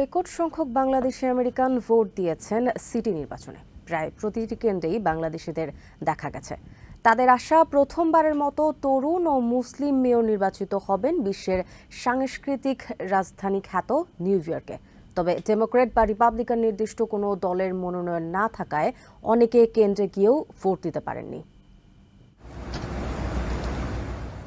Record সংখ্যক Bangladeshi American vote দিয়েছেন city নির্বাচনে। প্রায় প্রতিটি কেন্দ্রেই বাংলাদেশিদের দেখা গেছে। তাদের আশা প্রথমবারের মতো তরুণ ও মুসলিম মেয়র নির্বাচিত হবেন বিশ্বের সাংস্কৃতিক রাজধানী খ্যাত নিউ ইয়র্কে। তবে ডেমোক্রেট বা রিপাবলিকান নির্দিষ্ট কোনো দলের মনোনয়ন না থাকায় অনেকে কেন্দ্রে গিয়েও ভোট দিতে পারেননি।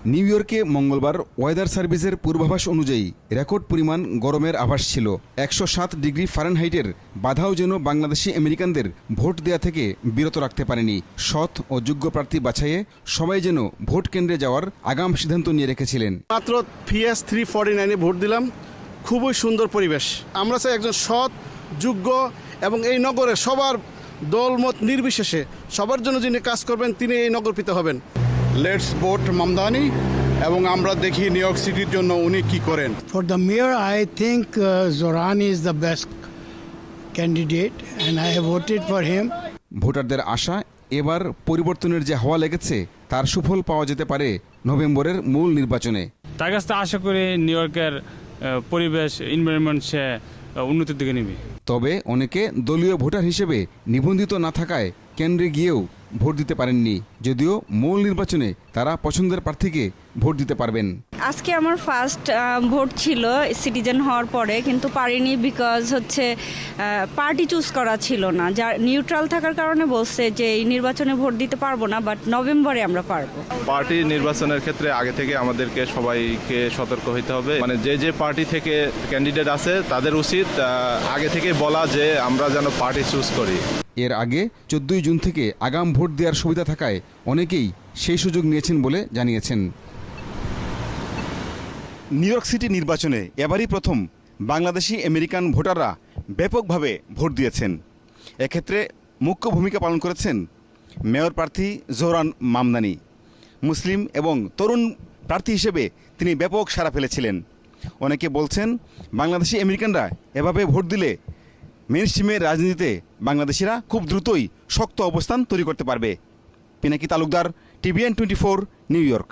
নিউ ইয়র্কে মঙ্গলবার ওয়েদার সার্ভিসের পূর্বাভাস অনুযায়ী রেকর্ড পরিমাণ গরমের আভাস ছিল। একশো সাত ডিগ্রি ফারেনহাইটের বাধাও যেন বাংলাদেশি আমেরিকানদের ভোট দেয়া থেকে বিরত রাখতে পারেনি। সৎ ও যোগ্য প্রার্থী বাছাইয়ে সবাই যেন ভোট কেন্দ্রে যাওয়ার আগাম সিদ্ধান্ত নিয়ে রেখেছিলেন। মাত্র পিএস থ্রি ফর্টি নাইনে ভোট দিলাম। খুবই সুন্দর পরিবেশ। আমরা চাই একজন সৎ, যোগ্য এবং এই নগরে সবার দলমত নির্বিশেষে সবার জন্য যিনি কাজ করবেন, তিনি এই নগর পিতা হবেন। লেটস ভোট মামদানি এবং আমরা দেখি নিউ ইয়র্ক সিটির জন্য উনি কি করেন। For the mayor, I think uh, Zoran is the best candidate, and I have voted for him. ভোটারদের আশা এবার পরিবর্তনের যে হাওয়া লেগেছে তার সুফল পাওয়া যেতে পারে নভেম্বরের মূল নির্বাচনে। তার কাছ থেকে আশা করি নিউ ইয়র্কের পরিবেশ এনভায়রনমেন্ট সে উন্নতির দিকে নেবে। তবে অনেকে দলীয় ভোটার হিসেবে নিবন্ধিত না থাকায় কেন্দ্রে গিয়েও ভোট দিতে পারেননি যদিও মূল নির্বাচনে তারা পছন্দের প্রার্থীকে ভোট দিতে পারবেন। আজকে আমার ফার্স্ট ভোট ছিল সিটিজেন হওয়ার পরে কিন্তু পারিনি বিকজ হচ্ছে পার্টি চুজ করা ছিল না। যা নিউট্রাল থাকার কারণে বলছে যে এই নির্বাচনে ভোট দিতে পারব না বাট নভেম্বরে আমরা পারব। পার্টি নির্বাচনের ক্ষেত্রে আগে থেকে আমাদেরকে সবাইকে সতর্ক হইতে হবে। মানে যে যে পার্টি থেকে ক্যান্ডিডেট আছে তাদের উচিত আগে থেকে বলা যে আমরা যেন পার্টি চুজ করি। এর আগে চোদ্দই জুন থেকে আগাম ভোট দেওয়ার সুবিধা থাকায় অনেকেই সেই সুযোগ নিয়েছেন বলে জানিয়েছেন। নিউ ইয়র্ক সিটি নির্বাচনে এবারই প্রথম বাংলাদেশি আমেরিকান ভোটাররা ব্যাপকভাবে ভোট দিয়েছেন। এক্ষেত্রে মুখ্য ভূমিকা পালন করেছেন মেয়র প্রার্থী জোহরান মামদানি। মুসলিম এবং তরুণ প্রার্থী হিসেবে তিনি ব্যাপক সাড়া ফেলেছিলেন। অনেকে বলছেন, বাংলাদেশি আমেরিকানরা এভাবে ভোট দিলে মেনস্ট্রিমের রাজনীতিতে বাংলাদেশিরা খুব দ্রুতই শক্ত অবস্থান তৈরি করতে পারবে। Pinaki Talukdar TVN twenty four New York